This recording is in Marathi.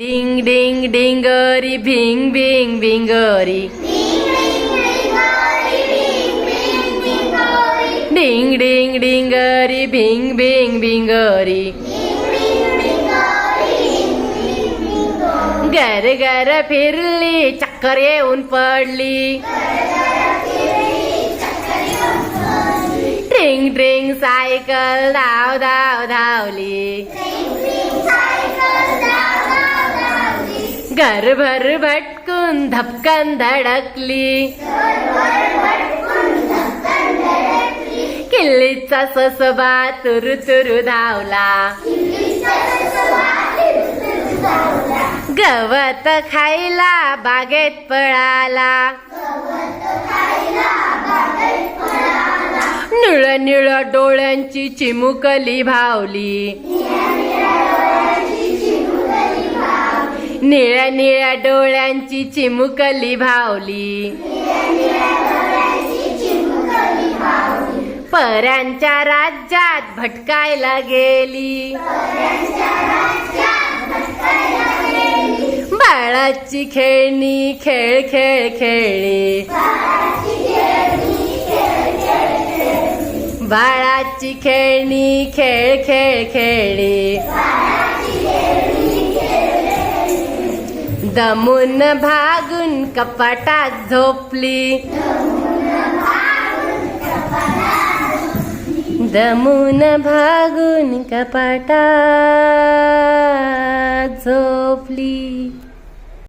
डिंग डिंग डिंगरी भिंग भिंग भिंगरी डिंग डिंग डिंगरी भिंग भिंग भिंगरी घर घर फिरली चक्कर येऊन पडली ट्रिंग ट्रिंग सायकल धाव धाव धावली घरभर भटकून धपकन धडकली. किल्लीचा ससबा तुरु तुरु धावला. गवत खायला बागेत पळाला. निळ निळ डोळ्यांची चिमुकली भावली. निळ्या निळ्या डोळ्यांची चिमुकली भावली. पऱ्यांच्या राज्यात भटकायला गेली. बाळाची खेळणी खेळ खेळ खेळली. बाळाची खेळणी खेळ खेळ खेळली. दमून भागून कपाटात झोपली. दमून भागून कपाटात